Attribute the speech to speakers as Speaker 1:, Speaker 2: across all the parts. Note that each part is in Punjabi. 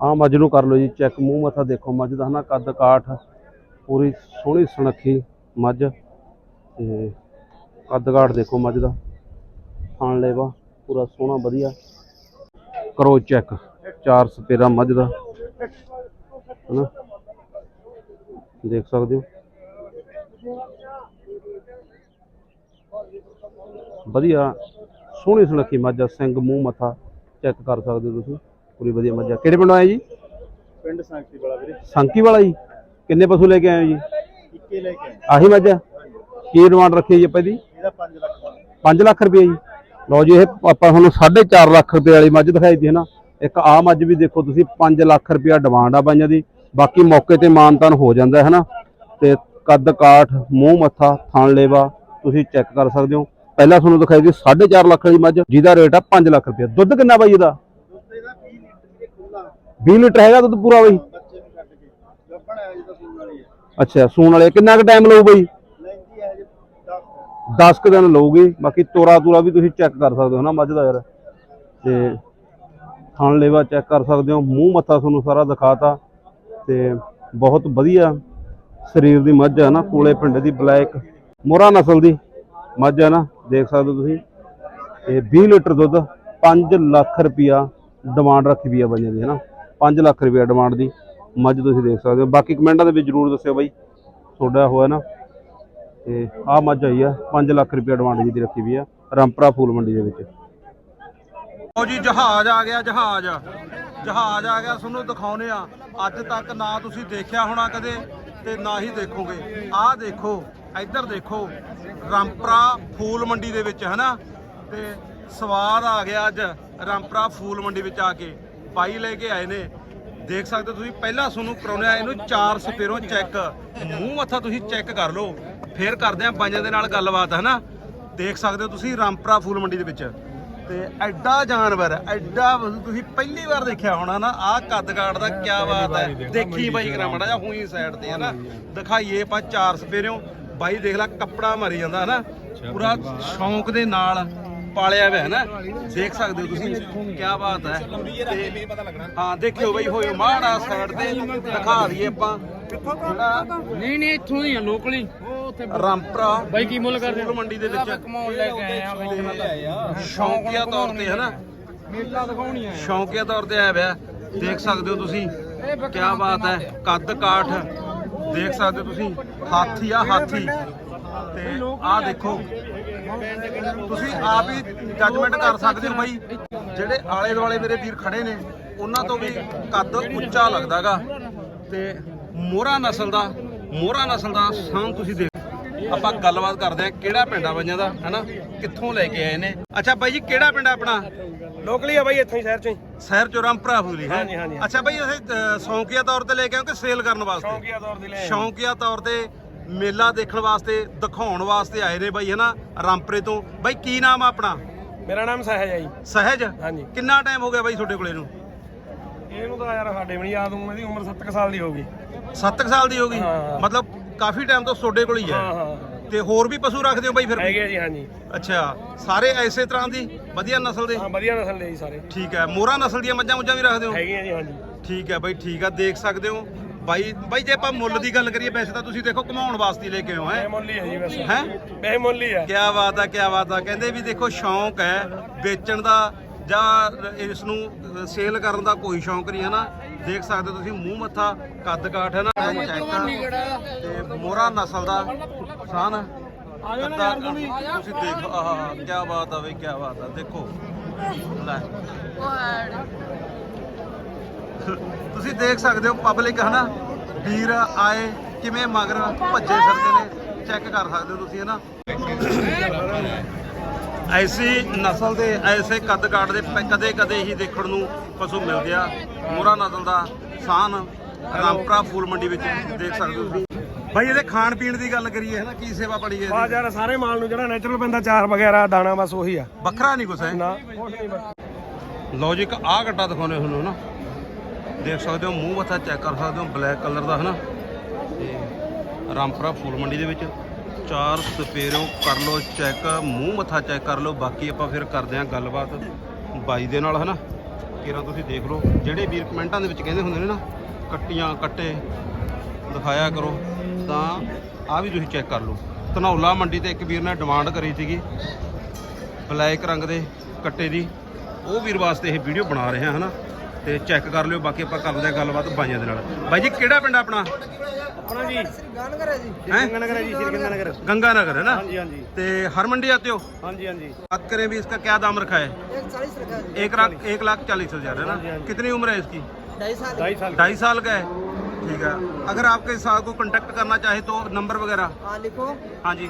Speaker 1: ਆ ਮੱਝ ਨੂੰ ਕਰ ਲਓ ਜੀ, ਚੈੱਕ, ਮੂੰਹ ਮੱਥਾ ਦੇਖੋ, ਮੱਝ ਦਾ ਹਨਾ, ਕੱਦ, ਕਾਠ, ਪੂਰੀ ਸੋਹਣੀ ਸੁਨੱਖੀ ਮੱਝ, ਤੇ ਕੱਦ, ਕਾਠ ਦੇਖੋ ਮੱਝ ਦਾ ਖਾਣ ਲੈਵਾ, ਪੂਰਾ ਸੋਹਣਾ, ਵਧੀਆ। ਕਰੋ ਚੈੱਕ, ਚਾਰ ਸਪੇਰਾ ਮੱਝ ਦਾ, ਹਨਾ। ਦੇਖ ਸਕਦੇ ਹੋ। ਵਧੀਆ, ਸੋਹਣੀ ਸੁਨੱਖੀ ਮੱਝ ਆ, ਸਿੰਘ, ਮੂੰਹ ਮੱਥਾ ਚੈੱਕ ਕਰ ਸਕਦੇ ਹੋ ਤੁਸੀਂ। ਪੂਰੀ ਵਧੀਆ ਮੱਝ। ਕਿਹੜੇ ਪਿੰਡੋਂ ਆਏ ਜੀ?
Speaker 2: ਪਿੰਡ ਸਾਂਕੀ ਵਾਲਾ ਵੀਰੇ।
Speaker 1: ਸੰਕੀ ਵਾਲਾ ਜੀ। ਕਿੰਨੇ ਪਸ਼ੂ ਲੈ ਕੇ ਆਏ ਹੋ ਜੀ?
Speaker 2: ਇੱਕੇ ਲੈ ਕੇ ਆਏ।
Speaker 1: ਆਹੀ ਮੱਝ ਕੀ ਡਿਮਾਂਡ ਰੱਖੀ ਜੀ ਆਪਾਂ ਦੀ
Speaker 2: ਇਹਦਾ 5 ਲੱਖ ਦਾ।
Speaker 1: 5 ਲੱਖ ਰੁਪਏ ਜੀ। ਲਓ ਜੀ ਇਹ ਆਪਾਂ ਤੁਹਾਨੂੰ 4.5 ਲੱਖ ਰੁਪਏ ਵਾਲੀ ਮੱਝ ਦਿਖਾਈ ਦੀ ਹੈ ਨਾ। ਇੱਕ ਆ ਮੱਝ ਵੀ ਦੇਖੋ ਤੁਸੀਂ 5 ਲੱਖ ਰੁਪਇਆ ਡਿਮਾਂਡ ਆ ਬਾਈਆਂ ਦੀ। ਬਾਕੀ ਮੌਕੇ ਤੇ ਮਾਨਤਾਨ ਹੋ ਜਾਂਦਾ ਹੈ ਨਾ। ਤੇ ਕੱਦ ਕਾਠ ਮੂੰਹ ਮੱਥਾ ਥਣ ਲੇਵਾ ਤੁਸੀਂ ਚੈੱਕ ਕਰ ਸਕਦੇ ਹੋ। ਪਹਿਲਾਂ ਤੁਹਾਨੂੰ ਦਿਖਾਈ ਦੀ 4.5 ਲੱਖ ਦੀ ਮੱਝ ਜਿਹਦਾ ਰੇਟ ਆ 5 ਲੱਖ ਰੁਪਏ ਦੁੱਧ ਕਿੰਨਾ ਬਾਈ ਇਹਦਾ
Speaker 2: ਦੁੱਧ ਇਹਦਾ 20 ਲੀਟਰ ਦੇ ਖੁੱਲਾ
Speaker 1: 20 ਲੀਟਰ ਹੈਗਾ ਦੁੱਧ ਪੂਰਾ ਬਾਈ? ਅੱਛਾ ਸੂਣ ਵਾਲੇ ਕਿੰਨਾ ਕੁ ਟਾਈਮ ਲਊ ਬਾਈ?
Speaker 2: ਲੈਂਦੀ ਹੈ ਜੀ 10
Speaker 1: 10 ਕੁ ਦਿਨ ਲਊਗੀ। ਬਾਕੀ ਤੋਰਾ ਤੂਰਾ ਵੀ ਤੁਸੀਂ ਚੈੱਕ ਕਰ ਸਕਦੇ ਹੋ ਨਾ ਮੱਝ ਦਾ ਯਾਰ। ਤੇ ਥਣ ਲੇਵਾ ਚੈੱਕ ਕਰ ਸਕਦੇ ਹੋ। ਮੂੰਹ ਮੱਥਾ ਤੁਹਾਨੂੰ ਸਾਰਾ ਦਿਖਾਤਾ। ਤੇ ਬਹੁਤ ਵਧੀਆ ਸਰੀਰ ਦੀ ਮੱਝ ਹੈ ਨਾ। ਕੋਲੇ ਪਿੰਡ ਦੀ ਬਲੈਕ ਮੋਰਾ ਨਸਲ ਦੀ ਮੱਝ ਹੈ ਨਾ। ਦੇਖ ਸਕਦੇ ਹੋ ਤੁਸੀਂ। ਤੇ 20 ਲੀਟਰ ਦੁੱਧ 5 ਲੱਖ ਰੁਪਿਆ ਡਿਮਾਂਡ ਰੱਖੀ ਵੀ ਆ ਬੰਦੇ ਦੀ ਹੈ ਨਾ। 5 ਲੱਖ ਰੁਪਿਆ ਡਿਮਾਂਡ ਦੀ। ਮੱਝ ਤੁਸੀਂ ਦੇਖ ਸਕਦੇ ਹੋ। ਬਾਕੀ ਕਮੈਂਟਾਂ ਦੇ ਵਿੱਚ ਜਰੂਰ ਦੱਸਿਓ ਬਾਈ। ਤੁਹਾਡਾ ਹੋਇਆ ਨਾ। ਤੇ ਆਹ ਮੱਝ ਆਈ ਆ 5 ਲੱਖ ਰੁਪਏ ਐਡਵਾਂਸ ਦੀ ਰੱਖੀ ਵੀ ਆ, ਰਾਮਪਰਾ ਫੂਲ ਮੰਡੀ ਦੇ ਵਿੱਚ।
Speaker 3: ਉਹ ਜੀ, ਜਹਾਜ਼ ਆ ਗਿਆ, ਜਹਾਜ਼। ਜਹਾਜ਼ ਆ ਗਿਆ, ਤੁਹਾਨੂੰ ਦਿਖਾਉਨੇ ਆ ਅੱਜ ਤੱਕ ਨਾ ਤੁਸੀਂ ਦੇਖਿਆ ਹੋਣਾ ਕਦੇ ਤੇ ਨਾ ਹੀ ਦੇਖੋਗੇ। ਆਹ ਦੇਖੋ, ਇੱਧਰ ਦੇਖੋ, ਰਾਮਪਰਾ ਫੂਲ ਮੰਡੀ ਦੇ ਵਿੱਚ, ਹਨਾ? ਤੇ ਸਵਾਦ ਆ ਗਿਆ ਅੱਜ ਰਾਮਪਰਾ ਫੂਲ ਮੰਡੀ ਵਿੱਚ ਆ ਕੇ। ਬਾਈ ਲੈ ਕੇ ਆਏ ਨੇ। ਦੇਖ ਸਕਦੇ ਹੋ ਤੁਸੀਂ ਪਹਿਲਾਂ ਤੁਹਾਨੂੰ ਕਰਾਉਨੇ ਆ ਇਹਨੂੰ ਚਾਰ ਸਪੇਰੋਂ ਚੈੱਕ। ਮੂੰਹ ਮੱਥਾ ਤੁਸੀਂ ਚੈੱਕ ਕਰ ਲਓ। ਫੇਰ ਕਰਦੇ ਆ ਬਾਈਆਂ ਦੇ ਨਾਲ ਗੱਲਬਾਤ ਹਨਾ? ਦੇਖ ਸਕਦੇ ਹੋ ਤੁਸੀਂ ਰਾਮਪਰਾ ਫੂਲ ਮੰਡੀ ਦੇ ਵਿੱਚ। ਤੇ ਐਡਾ ਜਾਨਵਰ ਐਡਾ ਤੁਸੀਂ ਪਹਿਲੀ ਵਾਰ ਦੇਖਿਆ ਹੋਣਾ ਨਾ ਆਹ ਕੱਦ ਕਾਠ ਦਾ ਕੀ ਬਾਤ ਹੈ। ਦੇਖੀ ਬਾਈ ਕਰਾ ਮੜਾ ਜਾ ਹੋਈ ਸਾਈਡ ਤੇ ਹਨਾ? ਦਿਖਾਈਏ ਆਪਾਂ ਚਾਰ ਸਪੇਰਿਓ ਬਾਈ ਦੇਖ ਲੈ ਕੱਪੜਾ ਮਾਰੀ ਜਾਂਦਾ ਹਨਾ? ਪੂਰਾ ਸ਼ੌਂਕ ਦੇ ਨਾਲ। ਪਾਲਿਆ ਹੋਇਆ ਹੈ ਨਾ ਦੇਖ ਸਕਦੇ ਹੋ ਤੁਸੀਂ ਕੀ ਬਾਤ ਹੈ। ਤੇ ਹਾਂ ਦੇਖਿਓ ਬਾਈ ਹੋਇਓ ਮਾੜਾ ਸਾਈਡ ਤੇ ਦਿਖਾ ਦਈਏ ਆਪਾਂ। ਜਿਹੜਾ
Speaker 4: ਨਹੀਂ ਨਹੀਂ ਇੱਥੋਂ ਦੀ ਆ ਲੋਕਲੀ
Speaker 3: ਰਾਮਪਰਾ
Speaker 4: ਬਾਈ ਕੀ ਮੁੱਲ ਕਰਦੇ
Speaker 3: ਫੂਲ ਮੰਡੀ ਦੇ ਵਿੱਚ।
Speaker 4: ਕਮਾਉਣ ਲੈ ਕੇ ਆਏ ਆ ਬਾਈ।
Speaker 3: ਸ਼ੌਂਕੀਆ ਤੌਰ ਤੇ ਹਨਾ
Speaker 4: ਮੇਲਾ ਦਿਖਾਉਣੀ ਆ।
Speaker 3: ਸ਼ੌਂਕੀਆ ਤੌਰ ਤੇ ਆਇਆ ਹੋਇਆ। ਦੇਖ ਸਕਦੇ ਹੋ ਤੁਸੀਂ। ਕੀ ਬਾਤ ਹੈ। ਕੱਦ ਕਾਠ। ਦੇਖ ਸਕਦੇ ਹੋ ਤੁਸੀਂ। ਹਾਥੀ ਆ ਹਾਥੀ। ਤੇ ਆਹ ਦੇਖੋ। ਤੁਸੀਂ ਆਪ ਹੀ ਜੱਜਮੈਂਟ ਕਰ ਸਕਦੇ ਹੋ ਬਾਈ। ਜਿਹੜੇ ਆਲੇ ਦੁਆਲੇ ਮੇਰੇ ਵੀਰ ਖੜੇ ਨੇ ਉਹਨਾਂ ਤੋਂ ਵੀ ਕੱਦ ਉੱਚਾ ਲੱਗਦਾਗਾ। ਤੇ ਮੋਹਰਾ ਨਸਲ ਦਾ ਮੋਹਰਾ ਨਸਲ ਦਾ ਸਾਂ ਤੁਸੀਂ ਦੇਖ। ਆਪਾਂ ਗੱਲਬਾਤ ਕਰਦੇ ਆ ਕਿਹੜਾ ਪਿੰਡ ਆ ਬਾਈਆਂ ਦਾ ਹਨਾ? ਕਿੱਥੋਂ ਲੈ ਕੇ ਆਏ ਨੇ? ਅੱਛਾ ਬਾਈ ਜੀ ਕਿਹੜਾ ਪਿੰਡ ਆ ਆਪਣਾ?
Speaker 2: ਲੋਕਲੀ ਆ ਬਾਈ ਇੱਥੋਂ ਹੀ ਸ਼ਹਿਰ ਚੋਂ ਹੀ।
Speaker 3: ਸ਼ਹਿਰ ਚੋਂ ਰਾਮਪੁਰਾ ਫੂਲੀ ਹੈ?
Speaker 2: ਹਾਂਜੀ, ਹਾਂਜੀ।
Speaker 3: ਅੱਛਾ ਭਾਈ ਇਹ ਅ, ਸ਼ੌਂਕੀਆ ਤੌਰ ਤੇ ਲੈ ਕੇ ਕਿ ਸੇਲ ਕਰਨ ਵਾਸਤੇ?
Speaker 2: ਸ਼ੌਂਕੀਆ ਤੌਰ ਤੇ ਲੈ
Speaker 3: ਸ਼ੌਂਕੀਆ ਤੌਰ ਤੇ ਮੇਲਾ ਦੇਖਣ ਵਾਸਤੇ ਦਿਖਾਉਣ ਵਾਸਤੇ ਆਏ ਨੇ ਬਾਈ ਹਨਾ? ਰਾਮਪੁਰੇ ਤੋਂ। ਬਾਈ ਕੀ ਨਾਮ ਆ ਆਪਣਾ?
Speaker 2: ਮੇਰਾ ਨਾਮ ਸਹਿਜ ਹੈ ਜੀ।
Speaker 3: ਸਹਿਜ?
Speaker 2: ਹਾਂਜੀ।
Speaker 3: ਕਿੰਨਾ ਟਾਈਮ ਹੋ ਗਿਆ ਬਾਈ ਤੁਹਾਡੇ ਕੋਲੇ ਨੂੰ?
Speaker 2: ਇਹਨੂੰ ਤਾਂ ਯਾਰ ਸਾਡੇ ਵੀ ਨਹੀਂ ਯਾਦ ਹੂੰ ਇਹਦੀ ਉਮਰ 7 ਸਾਲ ਦੀ ਹੋਊਗੀ
Speaker 3: 7 ਸਾਲ ਦੀ ਹੋ ਗਈ?
Speaker 2: ਹਾਂ।
Speaker 3: ਮਤਲਬ ਕਾਫੀ ਟਾਈਮ ਤੋਂ ਤੁਹਾਡੇ ਕੋਲ ਹੀ
Speaker 2: ਹਾਂ।
Speaker 3: ਹੈ
Speaker 2: ਹਾਂ
Speaker 3: ਤੇ ਹੋਰ ਵੀ ਪਸ਼ੂ ਰੱਖਦੇ ਹੋ ਬਾਈ ਫਿਰ?
Speaker 2: ਹੈਗੇ ਆ ਜੀ ਹਾਂਜੀ।
Speaker 3: ਅੱਛਾ। ਸਾਰੇ ਐਸੇ ਤਰ੍ਹਾਂ ਦੀ? ਵਧੀਆ ਨਸਲ ਦੇ?
Speaker 2: ਹਾਂ ਵਧੀਆ ਨਸਲ ਦੇ ਜੀ ਸਾਰੇ।
Speaker 3: ਠੀਕ ਹੈ। ਮੋਹਰਾ ਨਸਲ ਦੀਆਂ ਮੱਝਾਂ ਮੁੱਝਾਂ ਵੀ ਰੱਖਦੇ ਹੋ?
Speaker 2: ਹੈਗੇ ਆ ਜੀ ਹਾਂਜੀ।
Speaker 3: ਠੀਕ ਹੈ ਬਾਈ ਠੀਕ ਆ। ਦੇਖ ਸਕਦੇ ਹੋ। ਬਾਈ ਬਾਈ ਜੇ ਆਪਾਂ ਮੁੱਲ ਦੀ ਗੱਲ ਕਰੀਏ ਵੈਸੇ ਤਾਂ ਤੁਸੀਂ ਦੇਖੋ ਕਮਾਉਣ ਵਾਸਤੇ ਲੈ ਕੇ ਆਏ ਹੋ
Speaker 2: ਬੇਮੁੱਲੀ ਹੈ ਜੀ ਵੈਸੇ।
Speaker 3: ਹੈ?
Speaker 2: ਬੇਮੁੱਲੀ ਹੈ।
Speaker 3: ਕਿਆ ਬਾਤ ਆ ਕਿਆ ਬਾਤ ਆ। ਕਹਿੰਦੇ ਵੀ ਦੇਖੋ ਸ਼ੌਂਕ ਹੈ ਵੇਚਣ ਦਾ ਜਾਂ ਇਸ ਨੂੰ ਸੇਲ ਕਰਨ ਦਾ ਕੋਈ ਸ਼ੌਂਕ ਨਹੀਂ ਹੈ ਨਾ। ਦੇਖ ਸਕਦੇ ਤੁਸੀਂ ਮੂੰਹ ਮੱਥਾ ਕੱਦ ਕਾਠ ਹੈ ਨਾ। ਤੇ ਮੋਹਰਾ ਨਸਲ ਦਾ ਸਾਨ। ਕੱਦਾ ਤੁਸੀਂ ਦੇਖੋ ਆਹ ਕਿਆ ਬਾਤ ਆ ਬਈ ਕਿਆ ਬਾਤ ਆ। ਦੇਖੋ। ਲੈ। ਤੁਸੀਂ ਦੇਖ ਸਕਦੇ ਹੋ ਪਬਲਿਕ ਹਨਾ? ਵੀਰ ਆਏ ਕਿਵੇਂ ਮਗਰ ਭੱਜੇ ਫਿਰਦੇ ਨੇ। ਚੈੱਕ ਕਰ ਸਕਦੇ ਹੋ ਤੁਸੀਂ ਹਨਾ? ਐਸੀ ਨਸਲ ਦੇ ਐਸੇ ਕੱਦ ਕਾਠ ਦੇ ਕਦੇ ਕਦੇ ਹੀ ਦੇਖਣ ਨੂੰ ਪਸ਼ੂ ਮਿਲਦੇ ਆ। ਮੋਹਰਾ ਨਸਲ ਦਾ ਸਾਨ ਰਾਮਪੁਰਾ ਫੂਲ ਮੰਡੀ ਵਿੱਚ ਦੇਖ ਸਕਦੇ ਹੋ ਤੁਸੀਂ। ਭਾਈ ਇਹਦੇ ਖਾਣ ਪੀਣ ਦੀ ਗੱਲ ਕਰੀਏ ਹਨਾ? ਕੀ ਸੇਵਾ ਪੜੀ ਹੈ
Speaker 2: ਆ? ਯਾਰ ਸਾਰੇ ਮਾਲ ਨੂੰ ਜਿਹੜਾ ਨੈਚੁਰਲ ਪੈਂਦਾ ਚਾਰ ਵਗੈਰਾ ਦਾਣਾ ਬਸ ਉਹੀ ਆ।
Speaker 3: ਵੱਖਰਾ ਨਹੀਂ ਕੁਛ ਹੈ?
Speaker 2: ਨਾ
Speaker 3: ਇੱਕ ਆਹ ਗੱਟਾ ਦਿਖਾਉਣੇ ਤੁਹਾਨੂੰ ਹਨਾ? ਦੇਖ ਸਕਦੇ ਹੋ, ਮੂੰਹ ਮੱਥਾ ਚੈੱਕ ਕਰ ਸਕਦੇ ਹੋ ਬਲੈਕ ਕਲਰ ਦਾ ਹਨਾ। ਤੇ ਰਾਮਪੁਰਾ ਫੂਲ ਮੰਡੀ ਦੇ ਵਿੱਚ ਚਾਰ ਸਪੇਰੋਂ ਕਰ ਲਓ ਚੈੱਕ ਮੂੰਹ ਮੱਥਾ ਚੈੱਕ ਕਰ ਲਓ, ਬਾਕੀ ਆਪਾਂ ਫਿਰ ਕਰਦੇ ਹਾਂ ਗੱਲਬਾਤ ਬਾਈ ਦੇ ਨਾਲ, ਹਨਾ। ਕਿਰਾ ਤੁਸੀਂ ਦੇਖ ਲਓ, ਜਿਹੜੇ ਵੀਰ ਕਮੈਂਟਾਂ ਦੇ ਵਿੱਚ ਕਹਿੰਦੇ ਹੁੰਦੇ ਨੇ ਨਾ, ਕੱਟੀਆਂ ਕੱਟੇ, ਦਿਖਾਇਆ ਕਰੋ, ਤਾਂ ਆ ਵੀ ਤੁਸੀਂ ਚੈੱਕ ਕਰ ਲਓ। ਧਨੌਲਾ ਮੰਡੀ ਤੇ ਇੱਕ ਵੀਰ ਨੇ ਡਿਮਾਂਡ ਕਰੀ ਸੀਗੀ ਬਲੈਕ ਰੰਗ ਦੇ ਕੱਟੇ ਦੀ, ਉਹ ਵੀਰ ਵਾਸਤੇ ਇਹ ਵੀਡੀਓ ਬਣਾ ਰਹੇ ਹਾਂ, ਹਨਾ। ਤੇ ਚੈੱਕ ਕਰ ਲਿਓ ਬਾਕੀ ਆਪਾਂ ਕਰਦੇ ਹਾਂ ਗੱਲਬਾਤ ਬਾਈਆਂ ਦੇ ਨਾਲ ਬਾਈ ਜੀ ਕਿਹੜਾ ਪਿੰਡ ਆਪਣਾ
Speaker 2: ਆਪਣਾ ਜੀ
Speaker 3: ਹੈ
Speaker 2: ਗੰਗਾਨਗਰ ਹੈ ਜੀ ਸ਼੍ਰੀ ਗੰਗਾਨਗਰ
Speaker 3: गंगा नगर है ना
Speaker 2: ਹਾਂਜੀ ਹਾਂਜੀ
Speaker 3: ते हर मंडी आते हो
Speaker 2: ਹਾਂਜੀ ਹਾਂਜੀ
Speaker 3: बात करें भी इसका क्या दाम रखा है
Speaker 5: एक चालीस रखा है
Speaker 3: एक लाख एक लाख चालीस हजार है ना
Speaker 2: हाँ जी, हाँ जी।
Speaker 3: कितनी उम्र है इसकी
Speaker 5: ढाई साल
Speaker 2: ढाई साल
Speaker 3: ढाई साल का है ठीक है। अगर आपके साथ को कांटेक्ट करना चाहे तो नंबर वगैरह?
Speaker 5: हाँ लिखो।
Speaker 3: हाँ जी।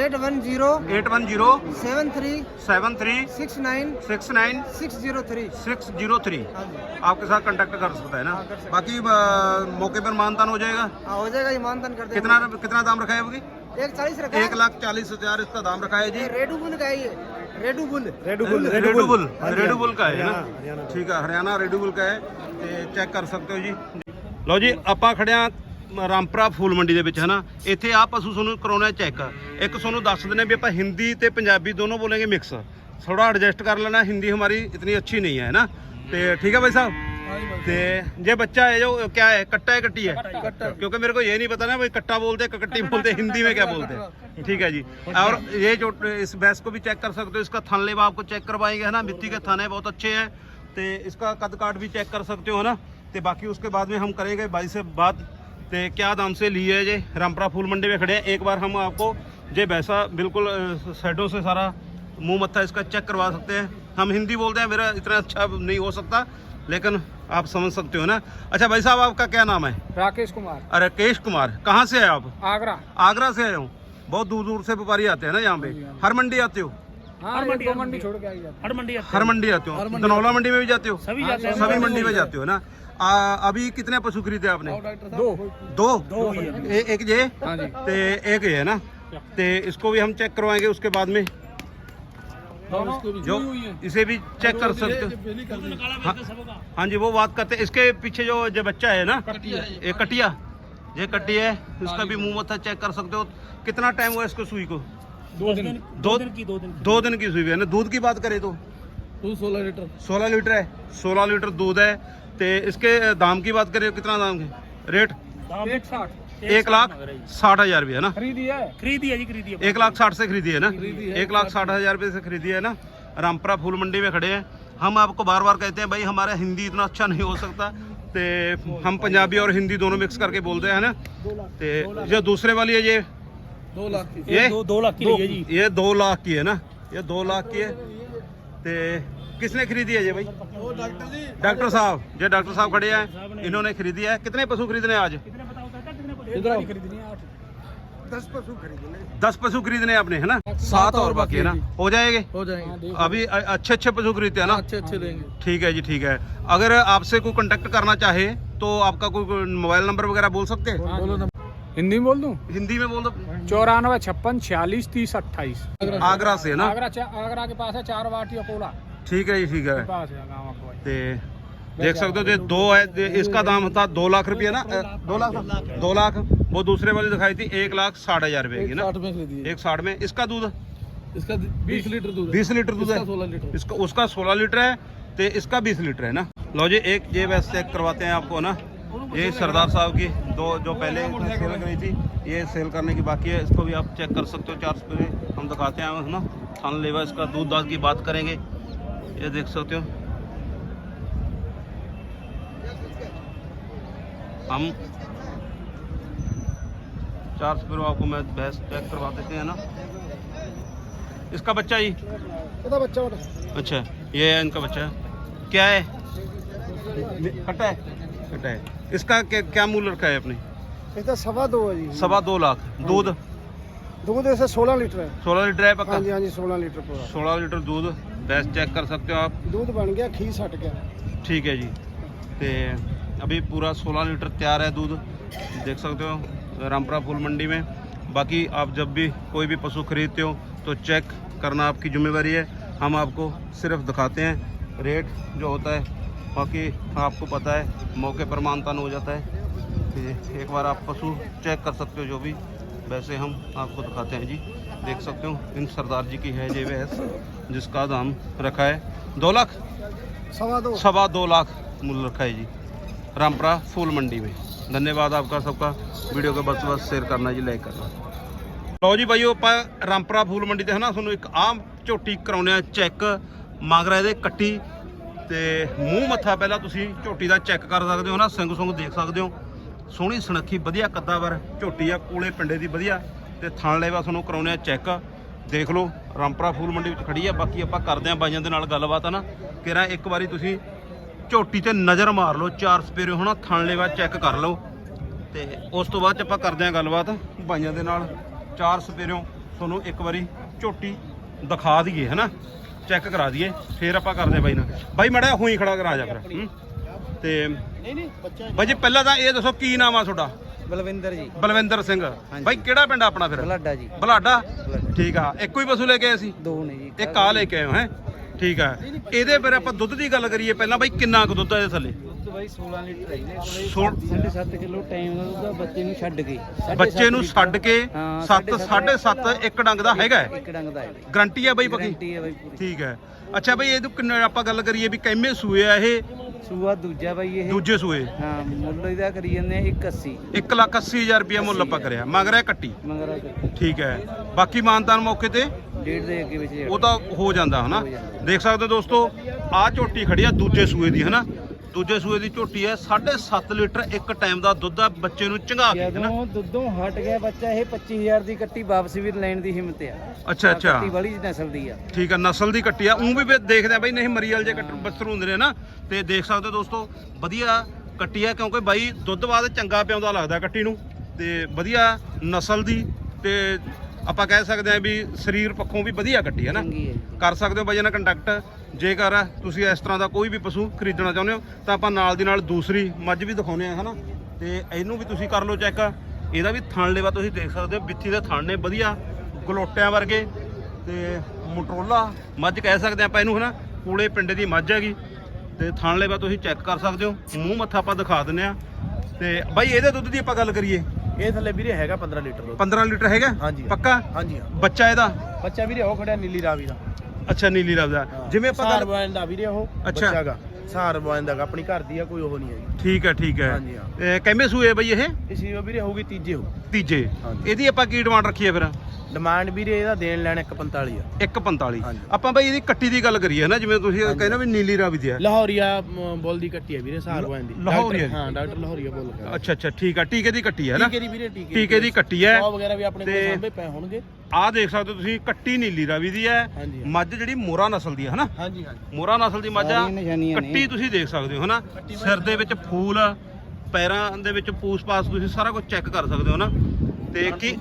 Speaker 5: Eight
Speaker 3: one zero eight
Speaker 5: one zero
Speaker 3: seven three
Speaker 5: seven three
Speaker 3: six nine
Speaker 5: six nine six
Speaker 3: zero three six
Speaker 5: zero three
Speaker 3: आपके साथ कांटेक्ट कर सकता है ना?
Speaker 5: हाँ,
Speaker 3: बाकी मौके पर मानदान हो जाएगा?
Speaker 5: हाँ, हो जाएगा ये मानदान कर
Speaker 3: कितना कितना दाम रखा है
Speaker 5: एक
Speaker 3: लाख चालीस हज़ार इसका दाम रखा है जी।
Speaker 5: रेडू बुल का ये। Red Bull.
Speaker 2: Red
Speaker 3: Bull Red Bull. Red Bull का है ना? ठीक है हरियाणा रेडू बुल का है। चेक कर सकते हो जी। ਲਓ ਜੀ ਆਪਾਂ ਖੜਿਆ ਰਾਮਪੁਰਾ ਫੂਲ ਮੰਡੀ ਦੇ ਵਿੱਚ ਹਨਾ ਇੱਥੇ ਆ ਪਸ਼ੂ ਤੁਹਾਨੂੰ ਕਰਾਉਣਾ ਚੈੱਕ ਇੱਕ ਤੁਹਾਨੂੰ ਦੱਸ ਦਿੰਦੇ ਵੀ ਆਪਾਂ ਹਿੰਦੀ ਤੇ ਪੰਜਾਬੀ ਦੋਨੋਂ ਬੋਲਾਂਗੇ ਮਿਕਸ ਥੋੜਾ ਐਡਜਸਟ ਕਰ ਲੈਣਾ ਹਿੰਦੀ हमारी इतनी अच्छी नहीं है ना ਤੇ ठीक है भाई साहब ਤੇ ये बच्चा है जो क्या है कट्टा है कट्टी है क्योंकि मेरे को ये नहीं पता ना भाई कट्टा बोलते हैं, कट्टी बोलते हैं, हिंदी में क्या बोलते हैं ठीक है जी और ये जो इस भैंस को भी चेक कर सकते हो इसका थन लेवा आपको चेक करवाएंगे है ना मिट्टी के थन है बहुत अच्छे हैं तो इसका कद काट भी चेक कर सकते हो है ना तो बाकी उसके बाद में हम करेंगे भाई से बात। तो क्या दाम से लिए है रामपुरा फूल मंडी में खड़े हैं। एक बार हम आपको जे वैसा बिल्कुल साइडों से सारा मुँह मत्था इसका चेक करवा सकते हैं। हम हिंदी बोलते हैं मेरा इतना अच्छा नहीं हो सकता लेकिन आप समझ सकते हो ना। अच्छा भाई साहब आपका क्या नाम है?
Speaker 4: राकेश कुमार।
Speaker 3: अरे राकेश कुमार कहाँ से है आप?
Speaker 4: आगरा।
Speaker 3: आगरा से आए हो? बहुत दूर दूर से व्यापारी आते हैं ना यहाँ पे। हर मंडी आते हो?
Speaker 4: हर मंडी मंडी छोड़ के
Speaker 2: हर मंडी
Speaker 3: हर मंडी आते हो? दनौला मंडी में भी जाते
Speaker 2: हो?
Speaker 3: सभी मंडी में जाते हो ना? आ, अभी कितने पशु खरीदे आपने
Speaker 4: दो
Speaker 3: दो
Speaker 2: दो ही है।
Speaker 3: ए, एक ये
Speaker 4: हाँ जी
Speaker 3: ते एक ये है ना ते इसको भी हम चेक करवाएँगे उसके बाद में
Speaker 4: दोनों
Speaker 3: जो इसे भी चेक कर सकते हाँ, हाँ जी वो बात करते हैं इसके पीछे जो जो बच्चा है ना ये कटिया ये कटी है इसका भी मुँह मत्था चेक कर सकते हो कितना टाइम हुआ इसको सुई को
Speaker 4: दो दिन
Speaker 3: दो
Speaker 2: दिन की दो दिन
Speaker 3: दो दिन की सुई है ना दूध की बात करें तो
Speaker 4: दो सोलह लीटर
Speaker 3: सोलह लीटर है सोलह लीटर दूध है ते इसके दाम की बात करें कितना दाम है रेट
Speaker 2: दाम
Speaker 4: एक साठ
Speaker 3: एक लाख साठ हजार रुपये है ना
Speaker 4: खरीदी है
Speaker 2: ਖਰੀਦੀ ਹੈ ਜੀ ਖਰੀਦੀ ਹੈ
Speaker 3: एक लाख साठ से खरीदी है ना एक लाख साठ हजार रुपये से खरीदी है ना रामपुरा फूल मंडी में खड़े हैं हम आपको बार बार कहते हैं भाई हमारा हिंदी इतना अच्छा नहीं हो सकता ते हम पंजाबी और हिंदी दोनों मिक्स करके बोलते हैं ना ते जो दूसरे वाली है ये
Speaker 4: दो लाख की
Speaker 3: ये
Speaker 2: ਦੋ 2 ਲੱਖ की ਲਈ है जी
Speaker 3: ये दो लाख की है ना ये दो लाख की है ते किसने खरीदी है ये भाई? डॉक्टर साहब ये डॉक्टर साहब खड़े हैं इन्होंने खरीदी है। कितने पशु खरीदने आज?
Speaker 5: दस पशु खरीदे
Speaker 3: दस पशु खरीदने आपने है ना? सात और बाकी है ना? हो जाएँगे?
Speaker 4: हो जाएँगे।
Speaker 3: अभी अच्छे अच्छे पशु खरीदते हैं ना?
Speaker 4: अच्छे अच्छे लेंगे।
Speaker 3: ठीक है जी ठीक है। अगर आपसे कोई कांटेक्ट करना चाहे तो आपका कोई मोबाइल नंबर वगैरह बोल सकते हैं?
Speaker 4: हिंदी में बोल दूँ?
Speaker 3: हिंदी में बोल दो।
Speaker 4: चौरानवे छप्पन छियालीस तीस अट्ठाईस।
Speaker 3: आगरा से है ना?
Speaker 4: आगरा आगरा के पास है चार वाटी अकोला
Speaker 3: ठीक है जी ठीक है।
Speaker 4: पास है गाँव अकोला
Speaker 3: ते देख सकते हो ये दो है इसका दाम था दो लाख रुपये ना अ, दो लाख दो लाख। वो दूसरे वाली दिखाई थी एक लाख साठ हज़ार रुपए की ना।
Speaker 4: में खरीदी
Speaker 3: एक साठ में। इसका दूध?
Speaker 4: इसका बीस लीटर दूध
Speaker 3: बीस लीटर दूध है।
Speaker 4: सोलह लीटर।
Speaker 3: इसका उसका सोलह लीटर है तो इसका बीस लीटर है ना। लो जी एक ये वैसे चेक करवाते हैं आपको ना। ये सरदार साहब की दो जो पहले सेल करी थी ये सेल करने की बाकी है। इसको भी आप चेक कर सकते हो चार सौ हम दिखाते हैं है ना। थान लेवा इसका दूध दाद की बात करेंगे। ये देख सकते हो। हम चार सौ रुपये आपको मैं भैंस पैक करवा देते हैं ना। इसका बच्चा ही?
Speaker 5: बच्चा
Speaker 3: अच्छा ये है इनका बच्चा। क्या है? कटा है? कटा है। इसका क्या, क्या मूल रखा है अपने
Speaker 5: इसका तो सवा दो है जी।
Speaker 3: सवा दो लाख। दूध?
Speaker 5: दूध ऐसे सोलह लीटर है।
Speaker 3: सोलह लीटर है पक्का?
Speaker 5: हाँ जी हाँ जी सोलह लीटर
Speaker 3: सोलह लीटर दूध। भैंस चेक कर सकते हो आप?
Speaker 5: दूध बन गया खीस हट गया।
Speaker 3: ठीक है जी। तो अभी पूरा 16 लीटर तैयार है दूध देख सकते हो रामपुरा फूल मंडी में। बाकी आप जब भी कोई भी पशु खरीदते हो तो चेक करना आपकी जिम्मेवारी है। हम आपको सिर्फ़ दिखाते हैं रेट जो होता है। बाकी आपको पता है मौके पर मानतान हो जाता है। तो एक बार आप पशु चेक कर सकते हो जो भी। वैसे हम आपको दिखाते हैं जी। देख सकते हो इन सरदार जी की है ये भैंस जिसका दाम रखा है दो लाख
Speaker 5: सवा दो
Speaker 3: सवा दो लाख मूल्य रखा है जी रामपुरा फूल मंडी में धन्यवाद आपका सबका वीडियो को बस बस शेयर करना जी लाइक करना ਲਓ ਜੀ ਬਾਈਓ ਆਪਾਂ ਰਾਮਪੁਰਾ ਫੂਲ ਮੰਡੀ ਤੇ ਹਨਾ ਤੁਹਾਨੂੰ ਇੱਕ ਆਮ ਝੋਟੀ ਕਰਾਉਨੇ ਆ ਚੈੱਕ ਮਗਰਾ ਇਹਦੇ ਕੱਟੀ ਤੇ ਮੂੰਹ ਮੱਥਾ ਪਹਿਲਾਂ ਤੁਸੀਂ ਝੋਟੀ ਦਾ ਚੈੱਕ ਕਰ ਸਕਦੇ ਹੋ ਨਾ ਸਿੰਗ ਸੁੰਗ ਦੇਖ ਸਕਦੇ ਹੋ ਸੋਹਣੀ ਸੁਨੱਖੀ ਵਧੀਆ ਕੱਦਾਵਰ ਝੋਟੀ ਆ ਕੋਲੇ ਪਿੰਡੇ ਦੀ ਵਧੀਆ ਤੇ ਥਣ ਲੈਵਾ ਤੁਹਾਨੂੰ ਕਰਾਉਨੇ ਆ ਚੈੱਕ ਦੇਖ ਲਓ ਰਾਮਪਰਾ ਫੂਲ ਮੰਡੀ ਵਿੱਚ ਖੜੀ ਆ ਬਾਕੀ ਆਪਾਂ ਕਰਦੇ ਆ ਬਾਈਆਂ ਦੇ ਨਾਲ ਗੱਲਬਾਤ ਆ ਨਾ ਕਿਰਾ ਇੱਕ ਵਾਰੀ ਤੁਸੀਂ ਝੋਟੀ ਤੇ ਨਜ਼ਰ ਮਾਰ ਲਓ ਚਾਰ ਸਪੇਰੇ ਹੋਣਾ ਥਣਲੇਵਾ ਚੈੱਕ ਕਰ ਲਓ। ਤੇ ਉਸ ਤੋਂ ਬਾਅਦ ਚ ਆਪਾਂ ਕਰਦੇ ਆ ਗੱਲਬਾਤ ਬਾਈਆਂ ਦੇ ਨਾਲ। ਚਾਰ ਸਪੇਰਿਓ ਤੁਹਾਨੂੰ ਇੱਕ ਵਾਰੀ ਝੋਟੀ ਦਿਖਾ ਦਈਏ ਹੈਨਾ? ਚੈੱਕ ਕਰਾ ਦਈਏ ਫੇਰ ਆਪਾਂ ਕਰਦੇ ਆ ਬਾਈ ਨਾਲ। ਬਾਈ ਮੜਾ ਹੋਈ ਖੜਾ ਕਰਾ ਜਾ ਫਿਰ ਤੇ
Speaker 5: ਨਹੀਂ ਨਹੀਂ ਬੱਚਾ
Speaker 3: ਬਾਈ ਜੀ ਪਹਿਲਾਂ ਤਾਂ ਇਹ ਦੱਸੋ ਕੀ ਨਾਮ ਆ ਤੁਹਾਡਾ?
Speaker 5: ਬਲਵਿੰਦਰ ਜੀ।
Speaker 3: ਬਲਵਿੰਦਰ ਸਿੰਘ। ਬਾਈ ਕਿਹੜਾ ਪਿੰਡ ਆਪਣਾ ਫਿਰ?
Speaker 5: ਬਲਾਡਾ ਜੀ।
Speaker 3: ਬਲਾਡਾ? ਠੀਕ ਆ। ਇੱਕੋ ਹੀ ਪਸ਼ੂ ਲੈ ਕੇ ਆਏ ਸੀ?
Speaker 5: ਦੋ ਨੇ ਜੀ।
Speaker 3: ਇੱਕ ਆ ਲੈ ਕੇ ਆਏ ਹੈ ਠੀਕ ਆ। ਇਹਦੇ ਫਿਰ ਆਪਾਂ ਦੁੱਧ ਦੀ ਗੱਲ ਕਰੀਏ ਪਹਿਲਾਂ ਬਾਈ ਕਿੰਨਾ ਕੁ ਦੁੱਧ ਆ ਇਹਦੇ ਥੱਲੇ?
Speaker 5: ਬਾਈ 16 ਲੀਟਰ ਹੈ ਇਹਦੇ
Speaker 3: ਕੋਲੇ
Speaker 5: 7.5 ਕਿਲੋ ਟਾਈਮ ਦਾ ਦੁੱਧ ਬੱਚੇ ਨੂੰ ਛੱਡ ਕੇ।
Speaker 3: ਬੱਚੇ ਨੂੰ ਛੱਡ ਕੇ 7 7.5 ਇੱਕ ਡੰਗ ਦਾ ਹੈਗਾ
Speaker 5: ਇੱਕ ਡੰਗ ਦਾ ਹੈ
Speaker 3: ਗਰੰਟੀ
Speaker 5: ਹੈ ਬਾਈ ਪੱਕੀ?
Speaker 3: ਠੀਕ ਹੈ। ਅੱਛਾ ਬਾਈ ਇਹ ਤੋਂ ਆਪਾਂ ਗੱਲ ਕਰੀਏ ਵੀ ਕਿੰਨੇ ਸੂਏ ਆ ਇਹ?
Speaker 5: ਸੂਆ ਦੂਜਾ ਬਾਈ ਇਹ।
Speaker 3: ਦੂਜੇ ਸੂਏ?
Speaker 5: ਹਾਂ ਮੁੱਲ ਇਹਦਾ ਕਰੀ ਜਾਂਦੇ ਆ 81
Speaker 3: 1 ਲੱਖ 80 ਹਜ਼ਾਰ ਰੁਪਇਆ ਮੁੱਲ ਆਪਾਂ ਕਰਿਆ। ਮਗਰ ਇਹ ਕੱਟੀ।
Speaker 5: ਮਗਰ
Speaker 3: ਠੀਕ ਹੈ। ਬਾਕੀ ਮਾਨਤਾਨ ਮੌਕੇ ਤੇ
Speaker 5: ਡੇਢ ਦੇ ਅੱਗੇ ਵਿੱਚ
Speaker 3: ਉਹ ਤਾਂ ਹੋ ਜਾਂਦਾ ਹਨਾ। ਦੇਖ ਸਕਦੇ ਹੋ ਦੋਸਤੋ ਆਹ ਝੋਟੀ ਖੜੀ ਆ ਦੂਜੇ ਸੂਏ ਦੀ ਹਨਾ? ਦੂਜੇ ਸੂਏ ਦੀ ਝੋਟੀ ਹੈ 7.5 ਲੀਟਰ ਇੱਕ ਟਾਈਮ ਦਾ ਦੁੱਧ ਆ ਬੱਚੇ ਨੂੰ ਚੰਗਾ ਕੇ ਹਨਾ
Speaker 5: ਜਦੋਂ ਦੁੱਧੋਂ ਹਟ ਗਿਆ ਬੱਚਾ ਇਹ 25000 ਦੀ ਕੱਟੀ ਵਾਪਸ ਵੀ ਲੈਣ ਦੀ ਹਿੰਮਤ ਆ।
Speaker 3: ਅੱਛਾ ਅੱਛਾ।
Speaker 5: ਕੱਟੀ ਵਾਲੀ ਨਸਲ ਦੀ ਆ।
Speaker 3: ਠੀਕ ਆ ਨਸਲ ਦੀ ਕੱਟੀ ਆ। ਉਹ ਵੀ ਦੇਖਦੇ ਆ ਬਈ ਨਹੀਂ ਮਰੀਅਲ ਜੇ ਕੱਟ ਬੱਸਰ ਹੁੰਦੇ ਨੇ ਨਾ ਤੇ ਦੇਖ ਸਕਦੇ ਹੋ ਦੋਸਤੋ ਵਧੀਆ ਕੱਟੀ ਆ ਕਿਉਂਕਿ ਬਾਈ ਦੁੱਧ ਬਾਅਦ ਚੰਗਾ ਪਿਆਉਂਦਾ ਲੱਗਦਾ ਕੱਟੀ ਨੂੰ ਤੇ ਵਧੀਆ ਨਸਲ ਦੀ ਤੇ ਆਪਾਂ ਕਹਿ ਸਕਦੇ ਆ ਵੀ ਸਰੀਰ ਪੱਖੋਂ ਵੀ ਵਧੀਆ ਕੱਟੀ ਹੈ ਨਾ। ਕਰ ਸਕਦੇ ਹੋ ਬਾਈ ਨਾਲ ਕੰਟੈਕਟ ਜੇਕਰ ਤੁਸੀਂ ਇਸ ਤਰ੍ਹਾਂ ਦਾ ਕੋਈ ਵੀ ਪਸ਼ੂ ਖਰੀਦਣਾ ਚਾਹੁੰਦੇ ਹੋ ਤਾਂ ਆਪਾਂ ਨਾਲ ਦੀ ਨਾਲ ਦੂਸਰੀ ਮੱਝ ਵੀ ਦਿਖਾਉਨੇ ਆ ਹਨਾ? ਤੇ ਇਹਨੂੰ ਵੀ ਤੁਸੀਂ ਕਰ ਲਓ ਚੈੱਕ। ਇਹਦਾ ਵੀ ਥਣ ਲੇਵਾ ਤੁਸੀਂ ਦੇਖ ਸਕਦੇ ਹੋ ਬਿੱਥੀ ਦੇ ਥਣ ਨੇ ਵਧੀਆ। ਗਲੋਟਿਆਂ ਵਰਗੇ ਤੇ ਮੋਟਰੋਲਾ ਮੱਝ ਕਹਿ ਸਕਦੇ ਆਪਾਂ ਇਹਨੂੰ ਹਨਾ? ਕੋਲੇ ਪਿੰਡੇ ਦੀ ਮੱਝ ਹੈਗੀ। ਤੇ ਥਣ ਲੇਵਾ ਤੁਸੀਂ ਚੈੱਕ ਕਰ ਸਕਦੇ ਹੋ। ਮੂੰਹ ਮੱਥਾ ਆਪਾਂ ਦਿਖਾ ਦਿੰਨੇ ਆ ਤੇ ਬਾਈ ਇਹਦੇ ਦੁੱਧ ਦੀ ਆਪਾਂ ਗੱਲ ਕਰੀਏ।
Speaker 6: ਇਹ ਥੱਲੇ ਵੀਰੇ ਹੈਗਾ 15 ਲੀਟਰ ਦੁੱਧ।
Speaker 3: 15 ਲੀਟਰ ਹੈਗਾ?
Speaker 6: ਹਾਂਜੀ।
Speaker 3: ਪੱਕਾ?
Speaker 6: ਹਾਂਜੀ
Speaker 3: ਬੱਚਾ ਇਹਦਾ?
Speaker 6: ਬੱਚਾ ਵੀਰੇ ਉਹ ਖੜਿਆ ਨੀਲੀ ਰਾਵੀ ਦਾ।
Speaker 3: ਅੱਛਾ ਨੀਲੀ ਰਬ ਦਾ ਜਿਵੇਂ ਆਪਾਂ
Speaker 6: ਸਾਰ
Speaker 3: ਗੱਲ
Speaker 6: ਬਵਾਨ ਦਾ ਵੀਰੇ ਉਹ
Speaker 3: ਅੱਛਾ।
Speaker 6: ਬੱਚਾ ਗਾ ਸਾਰ ਬਵਾਨ ਦਾ ਗਾ, ਆਪਣੀ ਘਰ ਦੀ ਆ ਕੋਈ ਉਹ ਨਹੀਂ ਹੈਗੀ
Speaker 3: ਠੀਕ ਹੈ ਠੀਕ ਹੈ।
Speaker 6: ਹਾਂਜੀ, ਹਾਂ।
Speaker 3: ਤੇ ਕਿੰਨੇ ਸੂਏ ਬਈ ਇਹ?
Speaker 6: ਇਸ ਉਹ ਵੀਰੇ ਹੋਊਗੀ ਤੀਜੇ ਹੋ
Speaker 3: ਤੀਜੇ।
Speaker 6: ਹਾਂਜੀ।
Speaker 3: ਇਹਦੀ ਆਪਾਂ ਕੀ ਡਿਮਾਂਡ ਰੱਖੀ ਹੈ ਫਿਰ?
Speaker 6: ਡਿਮਾਂਡ ਵੀਰੇ ਇਹਦਾ ਦੇਣ ਲੈਣ 145 ਆ।
Speaker 3: 145
Speaker 6: ਹਾਂਜੀ।
Speaker 3: ਆਪਾਂ ਬਈ ਇਹਦੀ ਕੱਟੀ ਦੀ ਗੱਲ ਕਰੀਏ ਨਾ ਜਿਵੇਂ ਤੁਸੀਂ ਕਹਿੰਦੇ ਵੀ ਨੀਲੀ ਰਾਵੀ ਦੀ ਹੈ
Speaker 6: ਲਾਹੌਰੀਆ ਮ, ਬੋਲ ਦੀ ਕੱਟੀ ਆ ਵੀਰੇ ਸਾਰ ਬਵਾਨ ਦੀ
Speaker 3: ਲਾਹੌਰੀਆ
Speaker 6: ਹਾਂ ਡਾਕਟਰ ਲਾਹੌਰੀਆ ਬੋਲ ਰਿਹਾ
Speaker 3: ਅੱਛਾ ਅੱਛਾ ਠੀਕ ਆ ਟੀਕੇ ਦੀ ਕੱਟੀ ਹੈ ਨਾ
Speaker 6: ਟੀਕੇ ਦੀ ਵੀਰੇ ਟੀਕੇ
Speaker 3: ਟੀਕੇ ਦੀ ਕੱਟੀ ਹੈ
Speaker 6: ਸੌ ਵਗੈਰਾ ਵੀ ਆਪਣੇ ਕੋਲ
Speaker 3: ਤੇ-
Speaker 6: ਸਾਂਭੇ ਪਏ ਹੋਣਗੇ।
Speaker 3: ਆਹ ਦੇਖ ਸਕਦੇ ਹੋ ਤੁਸੀਂ ਕੱਟੀ ਨੀਲੀ ਰਾਵੀ ਦੀ ਹੈ
Speaker 6: ਹਾਂਜੀ।
Speaker 3: ਮੱਝ ਜਿਹੜੀ ਮੋਰਾ ਨਸਲ ਦੀ ਹੈ ਹਨਾ?
Speaker 6: ਹਾਂਜੀ ਹਾਂਜੀ।
Speaker 3: ਮੋਰਾ ਨਸਲ ਦੀ ਮੱਝ ਆ।
Speaker 5: ਸਾਰੀਆਂ ਨਿਸ਼ਾਨੀਆਂ ਨੇ।
Speaker 3: ਕੱਟੀ ਤੁਸੀਂ ਦੇਖ ਸਕਦੇ ਹੋ ਹਨਾ? ਸਿਰ ਦੇ ਵਿੱਚ ਫੂਲ ਪੈਰਾਂ ਦੇ ਵਿੱਚ ਪੂਸ ਪਾਸ ਤੁਸੀਂ ਸਾਰਾ ਕੁਝ ਚੈੱਕ ਕਰ ਸਕਦੇ ਹੋ ਨਾ ਤੇ ਕੀ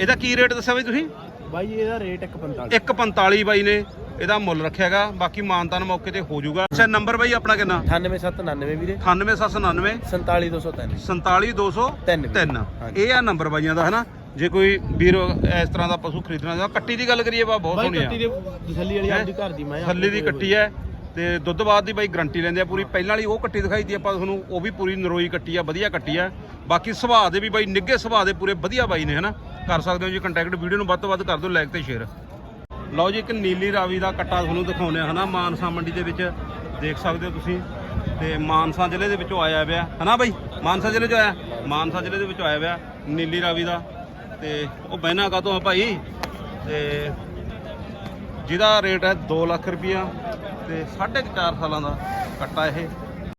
Speaker 3: ਇਹਦਾ ਕੀ ਰੇਟ ਦੱਸਿਆ ਬਈ ਤੁਸੀਂ?
Speaker 6: ਬਾਈ ਇਹਦਾ ਰੇਟ 145
Speaker 3: 145 ਬਾਈ ਨੇ ਇਹਦਾ ਮੁੱਲ ਰੱਖਿਆਗਾ ਬਾਕੀ ਮਾਨਤਾਨ ਮੌਕੇ ਤੇ ਹੋ ਜਾਊਗਾ ਅੱਛਾ ਨੰਬਰ ਬਾਈ ਆਪਣਾ ਕਿੰਨਾ?
Speaker 6: 98799 ਵੀਰੇ।
Speaker 3: 98799
Speaker 6: 47203
Speaker 3: 47203
Speaker 6: ਤਿੰਨ।
Speaker 3: ਇਹ ਆ ਨੰਬਰ ਬਾਈਆਂ ਦਾ ਹਨਾ? ਜੇ ਕੋਈ ਵੀਰ ਇਸ ਤਰ੍ਹਾਂ ਦਾ ਪਸ਼ੂ ਖਰੀਦਣਾ ਚਾਹੁੰਦਾ ਕੱਟੀ ਦੀ ਗੱਲ ਕਰੀਏ ਬਾ ਬਹੁਤ ਸੋਹਣੀ
Speaker 6: ਕੱਟੀ
Speaker 3: ਆ
Speaker 6: ਦੇ ਤਸੱਲੀ ਵਾਲੀ ਆਪਦੀ ਘਰ ਦੀ ਮੈਂ
Speaker 3: ਥੱਲੇ ਦੀ ਕੱਟੀ ਹੈ। ਤੇ ਦੁੱਧ ਬਾਅਦ ਦੀ ਬਾਈ ਗਰੰਟੀ ਲੈਂਦੇ ਆ ਪੂਰੀ। ਪਹਿਲਾਂ ਵਾਲੀ ਉਹ ਕੱਟੀ ਦਿਖਾਈ ਦੀ ਆਪਾਂ ਤੁਹਾਨੂੰ ਉਹ ਵੀ ਪੂਰੀ ਨਰੋਈ ਕੱਟੀ ਆ ਵਧੀਆ ਕੱਟੀ ਆ। ਬਾਕੀ ਸੁਭਾਅ ਦੇ ਵੀ ਬਾਈ ਨਿੱਘੇ ਸੁਭਾਅ ਦੇ ਪੂਰੇ ਵਧੀਆ ਬਾਈ ਨੇ ਹਨਾ? ਕਰ ਸਕਦੇ ਹੋ ਜੀ ਕੰਟੈਕਟ ਵੀਡੀਓ ਨੂੰ ਵੱਧ ਤੋਂ ਵੱਧ ਕਰ ਦਿਓ ਲਾਈਕ ਤੇ ਸ਼ੇਅਰ ਲਓ ਜੀ, ਇੱਕ ਨੀਲੀ ਰਾਵੀ ਦਾ ਕੱਟਾ ਤੁਹਾਨੂੰ ਦਿਖਾਉਂਦੇ ਆ ਹਨਾ? ਮਾਨਸਾ ਮੰਡੀ ਦੇ ਵਿੱਚ ਦੇਖ ਸਕਦੇ ਹੋ ਤੁਸੀਂ। ਤੇ ਮਾਨਸਾ ਜ਼ਿਲ੍ਹੇ ਦੇ ਵਿੱਚੋਂ ਆਇਆ ਪਿਆ, ਹਨਾ ਬਾਈ? ਮਾਨਸਾ ਜ਼ਿਲ੍ਹੇ ਚੋਂ ਆਇਆ? ਮਾਨਸਾ ਜ਼ਿਲ੍ਹੇ ਦੇ ਵਿੱਚੋਂ ਆਇਆ ਪਿਆ ਨੀਲੀ ਰਾਵੀ ਦਾ। ਤੇ ਉਹ ਬਹਿਨਾ ਕਾਤੋਂ ਆ ਭਾਈ? ਤੇ ਜਿਹਦਾ ਰੇਟ ਹੈ 2 ਲੱਖ ਰੁਪਈਆ ਤੇ 4.5 ਸਾਲਾਂ ਦਾ ਕੱਟਾ ਇਹ।